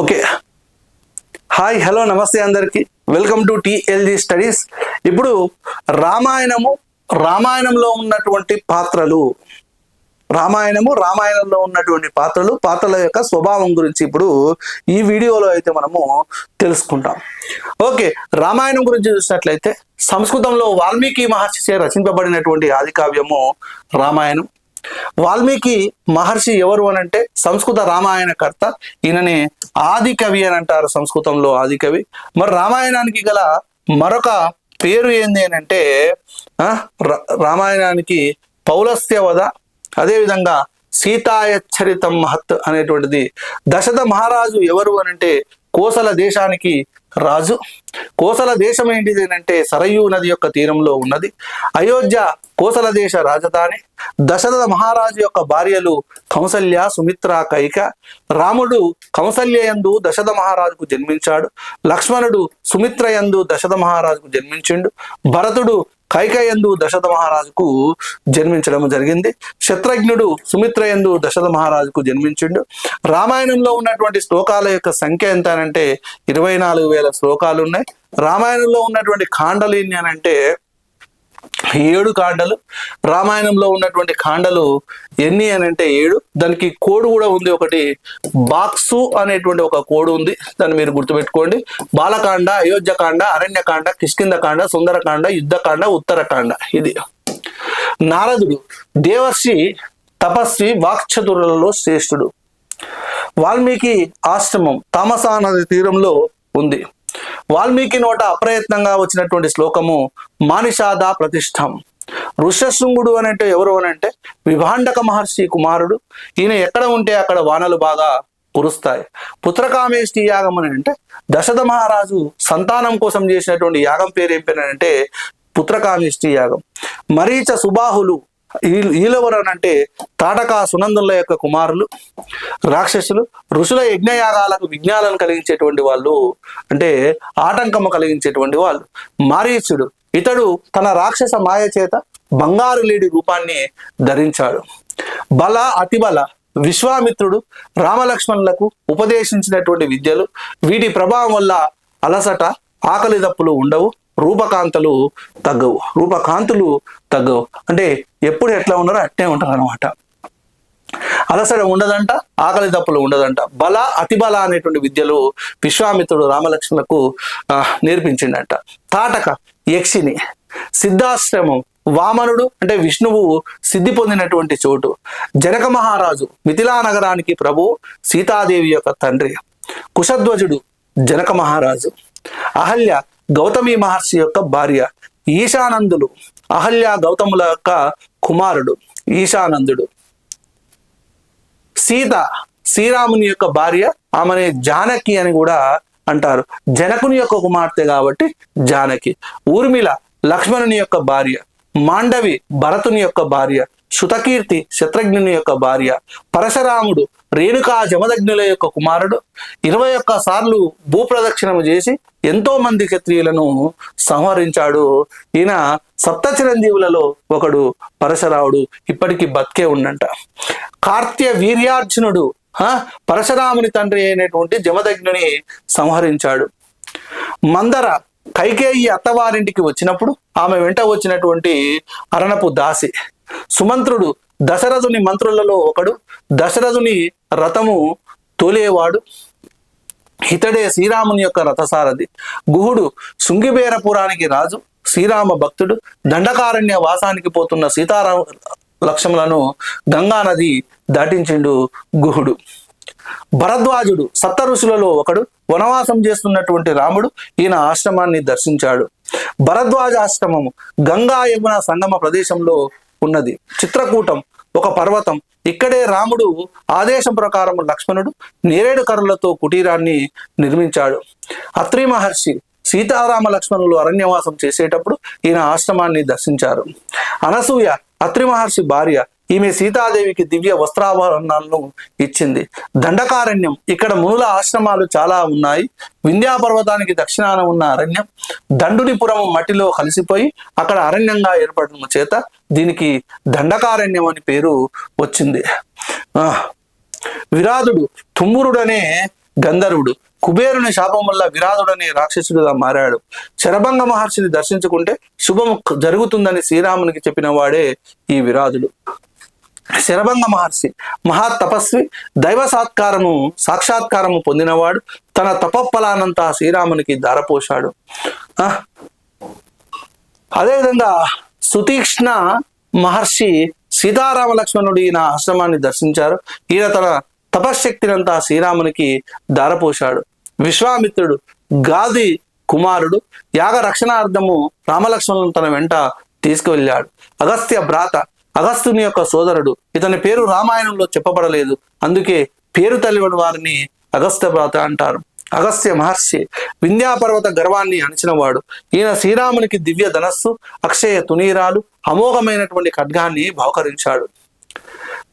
Okay. Hi hello నమస్తే అందరికి. Welcome to TLG studies. ఇప్పుడు రామాయణము రామాయణంలో ఉన్నటువంటి పాత్రలు. రామాయణము రామాయణంలో ఉన్నటువంటి పాత్రలు పాత్రల యొక్క స్వభావం గురించి ఇప్పుడు ఈ వీడియోలో అయితే మనము తెలుసుకుంటాం. ఓకే రామాయణం గురించి చూసినట్లయితే సంస్కృతంలో వాల్మీకి మహర్షి చే రచింపబడినటువంటి ఆది కావ్యము రామాయణం. వాల్మీకి మహర్షి ఎవరు అని అంటే సంస్కృత రామాయణకర్త ఈయనని ఆది కవి అని అంటారు సంస్కృతంలో ఆది కవి. మరి రామాయణానికి గల మరొక పేరు ఏంది అని అంటే ఆ, రామాయణానికి పౌలస్యవద అదేవిధంగా సీతాయచ్చరితం మహత్ అనేటువంటిది. దశరథ మహారాజు ఎవరు అని అంటే కోసల దేశానికి రాజు. కోసల దేశం ఏంటిది అంటే సరయూ నది యొక్క తీరంలో ఉన్నది. అయోధ్య కోసల దేశ రాజధాని. దశరథ మహారాజు యొక్క భార్యలు కౌసల్య సుమిత్ర కైక. రాముడు కౌసల్య యందు దశరథ మహారాజుకు జన్మించాడు. లక్ష్మణుడు సుమిత్ర యందు దశరథ మహారాజుకు జన్మించిండు. భరతుడు కైకయందు దశరథ మహారాజుకు జన్మించడం జరిగింది. శత్రుఘ్నుడు సుమిత్ర యందు దశరథ మహారాజుకు జన్మించిండు. రామాయణంలో ఉన్నటువంటి శ్లోకాల యొక్క సంఖ్య ఎంత అంటే ఇరవై నాలుగు వేల శ్లోకాలు ఉన్నాయి రామాయణంలో ఉన్నటువంటి కాండలు అని అంటే ఏడు కాండలు. రామాయణంలో ఉన్నటువంటి కాండలు ఎన్ని అని అంటే ఏడు. దానికి కోడ్ కూడా ఉంది ఒకటి. బాక్సు అనేటువంటి ఒక కోడ్ ఉంది. దాన్ని మీరు గుర్తుపెట్టుకోండి. బాలకాండ అయోధ్యకాండ అరణ్యకాండ కిష్కిందకాండ సుందరకాండ యుద్ధకాండ ఉత్తరకాండ. ఇది. నారదుడు దేవర్షి తపస్వి వాక్చతురులలో శ్రేష్ఠుడు. వాల్మీకి ఆశ్రమం తామసా నది తీరంలో ఉంది. వాల్మీకి నోట అప్రయత్నంగా వచ్చినటువంటి శ్లోకము మానిషాద ప్రతిష్టం. ఋష్యశృంగుడు అనంటే ఎవరు అనంటే విభాండక మహర్షి కుమారుడు. ఈయన ఎక్కడ ఉంటే అక్కడ వానలు బాగా కురుస్తాయి. పుత్రకామేష్టి యాగం అని అంటే దశరథ మహారాజు సంతానం కోసం చేసినటువంటి యాగం పేరు ఏం అంటే పుత్రకామేష్టి యాగం. మరీచ సుబాహులు వీళ్ళెవరు అని అంటే తాటక సునందుల యొక్క కుమారులు రాక్షసులు ఋషుల యజ్ఞయాగాలకు విజ్ఞానాలను కలిగించేటువంటి వాళ్ళు అంటే ఆటంకము కలిగించేటువంటి వాళ్ళు. మారీచుడు ఇతడు తన రాక్షస మాయ చేత బంగారు లేడి రూపాన్ని ధరించాడు. బల అతిబల విశ్వామిత్రుడు రామలక్ష్మణులకు ఉపదేశించినటువంటి విద్యలు వీటి ప్రభావం వల్ల అలసట ఆకలి దప్పులు ఉండవు. రూపకాంతలు తగ్గవు. రూపకాంతులు తగ్గవు. అంటే ఎప్పుడు ఎట్లా ఉన్నారో అట్టే ఉంటారు అనమాట అలసట ఉండదంట ఆకలి తప్పులు ఉండదంట. బల అతిబల అనేటువంటి విద్యలు విశ్వామిత్రుడు రామలక్ష్మణులకు నేర్పించిండట. తాటక యక్షిని సిద్ధాశ్రమం వామనుడు అంటే విష్ణువు సిద్ధి పొందినటువంటి చోటు. జనక మహారాజు మిథిలా నగరానికి ప్రభు సీతాదేవి యొక్క తండ్రి. కుశధ్వజుడు జనక మహారాజు. అహల్య గౌతమి మహర్షి యొక్క భార్య ఈశానందులు అహల్య గౌతముల యొక్క కుమారుడు ఈశానందుడు. సీత శ్రీరాముని యొక్క భార్య ఆమెనే జానకి అని కూడా అంటారు. జనకుని యొక్క కుమార్తె కాబట్టి జానకి. ఊర్మిళ లక్ష్మణుని యొక్క భార్య. మాండవి భరతుని యొక్క భార్య. శుతకీర్తి శత్రుఘ్నుని యొక్క భార్య పరశరాముడు రేణుకా జమదగ్నుల యొక్క కుమారుడు. ఇరవై ఒక్క సార్లు భూప్రదక్షిణము చేసి ఎంతో మంది క్షత్రియులను సంహరించాడు. ఈయన సప్త చిరంజీవులలో ఒకడు పరశరావుడు ఇప్పటికీ బతికే ఉండంట. కార్త్య వీర్యార్జునుడు పరశురాముని తండ్రి అయినటువంటి జమదగ్నుని సంహరించాడు. మందర కైకేయి అత్తవారింటికి వచ్చినప్పుడు ఆమె వెంట వచ్చినటువంటి అరణపు దాసి సుమంత్రుడు దశరథుని మంత్రులలో ఒకడు. దశరథుని రథము తోలేవాడు. ఇతడే శ్రీరాముని యొక్క రథసారథి. గుహుడు శృంగిబేరపురానికి రాజు శ్రీరామ భక్తుడు. దండకారణ్య వాసానికి పోతున్న సీతారామ లక్ష్మలను గంగా నది దాటించిండు గుహుడు. భరద్వాజుడు సప్త ఋషులలో ఒకడు. వనవాసం చేస్తున్నటువంటి రాముడు ఈయన ఆశ్రమాన్ని దర్శించాడు. భరద్వాజ ఆశ్రమము గంగా యమున సంగమ ప్రదేశంలో ఉన్నది. చిత్రకూటం ఒక పర్వతం. ఇక్కడే రాముడు ఆదేశం ప్రకారం లక్ష్మణుడు నేరేడు కర్రలతో కుటీరాన్ని నిర్మించాడు. అత్రి మహర్షి సీతారామ లక్ష్మణులు అరణ్యవాసం చేసేటప్పుడు ఈయన ఆశ్రమాన్ని దర్శించారు. అనసూయ అత్రి మహర్షి భార్య ఈమె సీతాదేవికి దివ్య వస్త్రాభరణాలను ఇచ్చింది. దండకారణ్యం. ఇక్కడ మునుల ఆశ్రమాలు చాలా ఉన్నాయి. వింధ్యా పర్వతానికి దక్షిణాన ఉన్న అరణ్యం. దండునిపురం మట్టిలో కలిసిపోయి అక్కడ అరణ్యంగా ఏర్పడడం చేత దీనికి దండకారణ్యం అని పేరు వచ్చింది. ఆ, విరాధుడు తుమ్మురుడనే గంధర్వుడు. కుబేరుని శాపం వల్ల విరాధుడనే రాక్షసుడిగా మారాడు. శరభంగ మహర్షిని దర్శించుకుంటే శుభం జరుగుతుందని శ్రీరామునికి చెప్పిన వాడే ఈ విరాధుడు. శరభంగ మహర్షి మహా తపస్వి దైవ సాత్కారము సాక్షాత్కారము పొందినవాడు తన తపఫలానంతా శ్రీరామునికి దారపోశాడు అదేవిధంగా సుతీక్ష్ణ మహర్షి సీతారామ లక్ష్మణుడు ఈయన ఆశ్రమాన్ని దర్శించారు. ఈయన తన తపశ్శక్తినంతా శ్రీరామునికి దారపోశాడు విశ్వామిత్రుడు గాది కుమారుడు యాగ రక్షణార్థము రామలక్ష్మణులను తన వెంట తీసుకువెళ్ళాడు. అగస్త్య భ్రాత అగస్త్యుని యొక్క సోదరుడు. ఇతని పేరు రామాయణంలో చెప్పబడలేదు. అందుకే పేరు తెలియని వారిని అగస్త్యభ్రాత అంటారు. అగస్త్య మహర్షి వింధ్యాపర్వత గర్వాన్ని అణిచినవాడు. ఈయన శ్రీరామునికి దివ్య ధనస్సు అక్షయ తునీరాలు అమోఘమైనటువంటి ఖడ్గాన్ని బహుకరించాడు.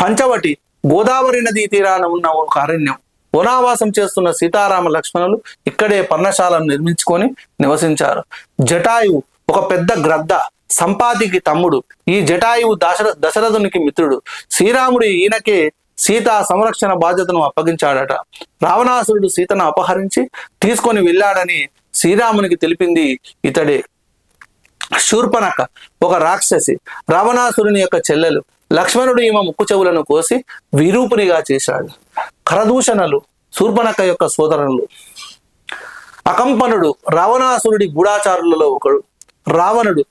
పంచవటి గోదావరి నదీ తీరాన ఉన్న ఒక అరణ్యం వనావాసం చేస్తున్న సీతారామ లక్ష్మణులు ఇక్కడే పర్ణశాలను నిర్మించుకొని నివసించారు. జటాయు ఒక పెద్ద గ్రద్ద. సంపాతికి తమ్ముడు. ఈ జటాయువు దశర దశరథునికి మిత్రుడు. శ్రీరాముడు ఈయనకే సీత సంరక్షణ బాధ్యతను అప్పగించాడట. రావణాసురుడు సీతను అపహరించి తీసుకొని వెళ్ళాడని శ్రీరామునికి తెలిపింది ఇతడే. శూర్పణక ఒక రాక్షసి రావణాసురుని యొక్క చెల్లెలు. లక్ష్మణుడు ఈమె ముక్కు చెవులను కోసి విరూపునిగా చేశాడు. కరదూషణలు శూర్పణక యొక్క సోదరులు. అకంపనుడు రావణాసురుడి గూఢాచారులలో ఒకడు. రావణుడు.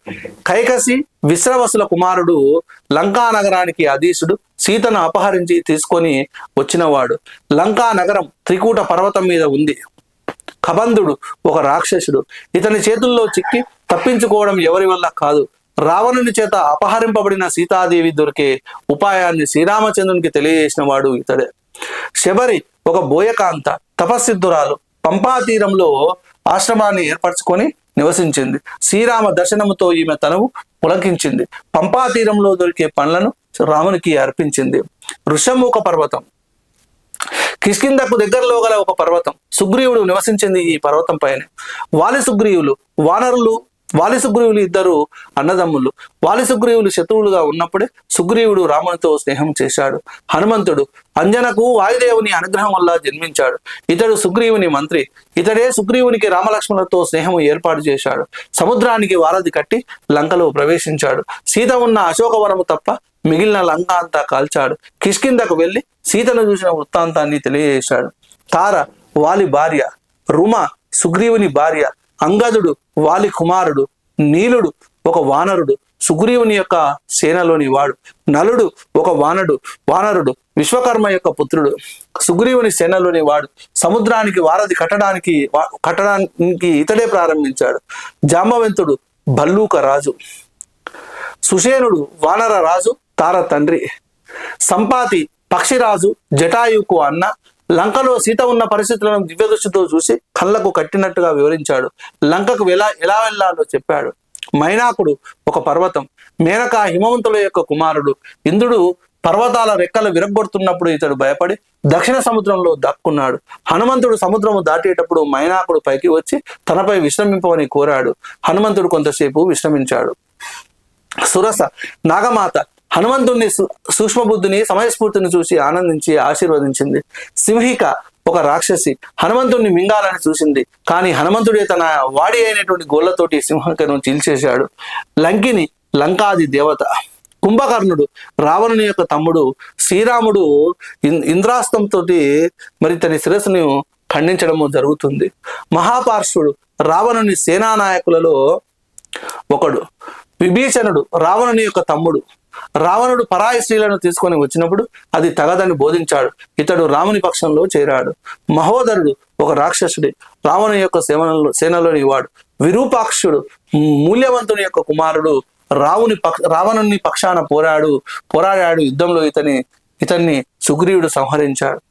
కైకసి విశ్రవసుల కుమారుడు లంకా నగరానికి అధీశుడు సీతను అపహరించి తీసుకొని వచ్చినవాడు. లంకా నగరం త్రికూట పర్వతం మీద ఉంది. కబంధుడు ఒక రాక్షసుడు. ఇతని చేతుల్లో చిక్కి తప్పించుకోవడం ఎవరి వల్ల కాదు. రావణుని చేత అపహరింపబడిన సీతాదేవి దొరికే ఉపాయాన్ని శ్రీరామచంద్రునికి తెలియజేసిన వాడు ఇతడే. శబరి ఒక బోయకాంత తపస్సిద్ధురాలు. పంపా తీరంలో ఆశ్రమాన్ని ఏర్పరచుకొని నివసించింది. శ్రీరామ దర్శనముతో ఈమె తనవు పులకించింది. పంపా తీరంలో దొరికే పండ్లను రామునికి అర్పించింది. ఋషముఖ పర్వతం. కిష్కిందకు దగ్గరలో గల ఒక పర్వతం. సుగ్రీవుడు నివసించింది ఈ పర్వతం పైన. వాలి సుగ్రీవులు వానరులు వాలి సుగ్రీవులు ఇద్దరు అన్నదమ్ములు. వాలి సుగ్రీవులు శత్రువులుగా ఉన్నప్పుడే సుగ్రీవుడు రామునితో స్నేహం చేశాడు. హనుమంతుడు అంజనకు వాయుదేవుని అనుగ్రహం వల్ల జన్మించాడు. ఇతడు సుగ్రీవుని మంత్రి. ఇతడే సుగ్రీవునికి రామలక్ష్మణులతో స్నేహం ఏర్పాటు చేశాడు. సముద్రానికి వారధి కట్టి లంకలో ప్రవేశించాడు. సీత ఉన్న అశోకవనము తప్ప మిగిలిన లంక అంతా కాల్చాడు. కిష్కిందకు వెళ్ళి సీతను చూసిన వృత్తాంతాన్ని తెలియజేశాడు. తార వాలి భార్య. రుమ సుగ్రీవుని భార్య. అంగదుడు వాలి కుమారుడు నీలుడు ఒక వానరుడు సుగ్రీవుని యొక్క సేనలోని వాడు. నలుడు ఒక వానడు వానరుడు విశ్వకర్మ యొక్క పుత్రుడు. సుగ్రీవుని సేనలోని వాడు. సముద్రానికి వారధి కట్టడానికి వా- కట్టడానికి ఇతడే ప్రారంభించాడు. జాంబవంతుడు భల్లూక రాజు. సుషేనుడు వానర రాజు తార తండ్రి. సంపాతి పక్షిరాజు జటాయుకు అన్న లంకలో సీత ఉన్న పరిస్థితులను దివ్య దృష్టితో చూసి కళ్ళకు కట్టినట్టుగా వివరించాడు. లంకకు ఎలా ఎలా వెళ్ళాలో చెప్పాడు. మైనాకుడు ఒక పర్వతం మేనక హిమవంతుల యొక్క కుమారుడు. ఇంద్రుడు పర్వతాల రెక్కలు విరగొడుతున్నప్పుడు ఇతడు భయపడి దక్షిణ సముద్రంలో దక్కున్నాడు. హనుమంతుడు సముద్రము దాటేటప్పుడు మైనాకుడు పైకి వచ్చి తనపై విశ్రమింపమని కోరాడు. హనుమంతుడు కొంతసేపు విశ్రమించాడు. సురస నాగమాత హనుమంతుణ్ణి సు- సూక్ష్మబుద్ధిని సమయస్ఫూర్తిని చూసి ఆనందించి ఆశీర్వదించింది. సింహిక ఒక రాక్షసి. హనుమంతుణ్ణి మింగాలని చూసింది. కానీ హనుమంతుడే తన వాడి అయినటువంటి గోళ్ళతోటి సింహకను చీల్చేశాడు లంకిని లంకాది దేవత. కుంభకర్ణుడు రావణుని యొక్క తమ్ముడు శ్రీరాముడు ఇన్- మరి తన శిరస్సును ఖండించడము జరుగుతుంది. మహాపార్శ్వుడు రావణుని సేనానాయకులలో ఒకడు. విభీషణుడు రావణుని యొక్క తమ్ముడు. రావణుడు పరాయి స్త్రీలను తీసుకొని వచ్చినప్పుడు అది తగదని బోధించాడు. ఇతడు రాముని పక్షంలో చేరాడు. మహోదరుడు ఒక రాక్షసుడి రావణు యొక్క సేవనలో సేనలోని వాడు. విరూపాక్షుడు మూల్యవంతుని యొక్క కుమారుడు రావుని పక్ష రావణుని పక్షాన పోరాడు పోరాడాడు యుద్ధంలో ఇతని ఇతన్ని సుగ్రీవుడు సంహరించాడు.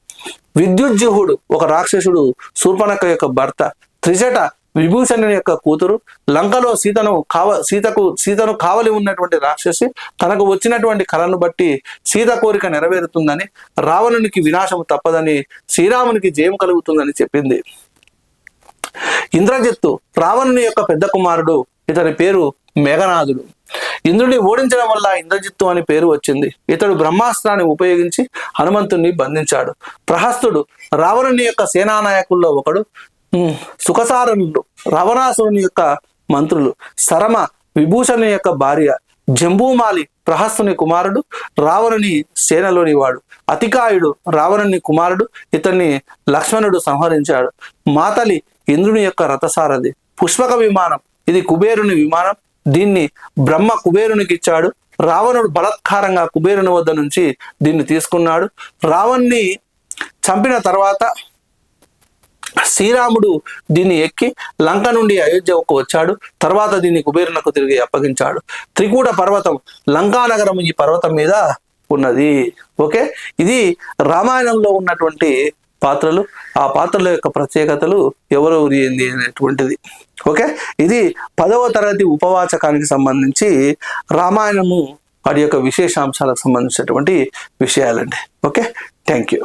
విద్యుజ్జుహుడు ఒక రాక్షసుడు శూర్పణక యొక్క భర్త. త్రిజట విభూషణుని యొక్క కూతురు లంకలో సీతను కావ సీతకు సీతను కావలి ఉన్నటువంటి రాక్షసి తనకు వచ్చినటువంటి కళను బట్టి సీత కోరిక నెరవేరుతుందని రావణునికి వినాశం తప్పదని శ్రీరామునికి జయం కలుగుతుందని చెప్పింది. ఇంద్రజిత్తు రావణుని యొక్క పెద్ద కుమారుడు ఇతని పేరు మేఘనాథుడు. ఇంద్రుడిని ఓడించడం వల్ల ఇంద్రజిత్తు అని పేరు వచ్చింది. ఇతడు బ్రహ్మాస్త్రాన్ని ఉపయోగించి హనుమంతుణ్ణి బంధించాడు. ప్రహస్తుడు రావణుని యొక్క సేనానాయకుల్లో ఒకడు ఉమ్, సుఖసారణుడు రావణాసురుని యొక్క మంత్రులు శరమ విభూషణుని యొక్క భార్య జంబూమాలి ప్రహస్తుని కుమారుడు రావణుని సేనలోని వాడు అతికాయుడు రావణుని కుమారుడు ఇతన్ని లక్ష్మణుడు సంహరించాడు. మాతలి ఇంద్రుని యొక్క రథసారథి పుష్పక విమానం ఇది కుబేరుని విమానం దీన్ని బ్రహ్మ కుబేరునికి ఇచ్చాడు. రావణుడు బలత్కారంగా కుబేరుని వద్ద నుంచి దీన్ని తీసుకున్నాడు. రావణ్ణి చంపిన తర్వాత శ్రీరాముడు దీన్ని ఎక్కి లంక నుండి అయోధ్యకు వచ్చాడు. తర్వాత దీన్ని కుబేరునకు తిరిగి అప్పగించాడు. త్రికూట పర్వతం లంకానగరం ఈ పర్వతం మీద ఉన్నది. ఓకే? ఇది రామాయణంలో ఉన్నటువంటి పాత్రలు. ఆ పాత్రల యొక్క ప్రత్యేకతలు ఎవరెవరు ఏంది అనేటువంటిది. ఓకే? ఇది పదవ తరగతి ఉపవాచకానికి సంబంధించి రామాయణము వాటి యొక్క విశేషాంశాలకు సంబంధించినటువంటి విషయాలండి. ఓకే? Thank you.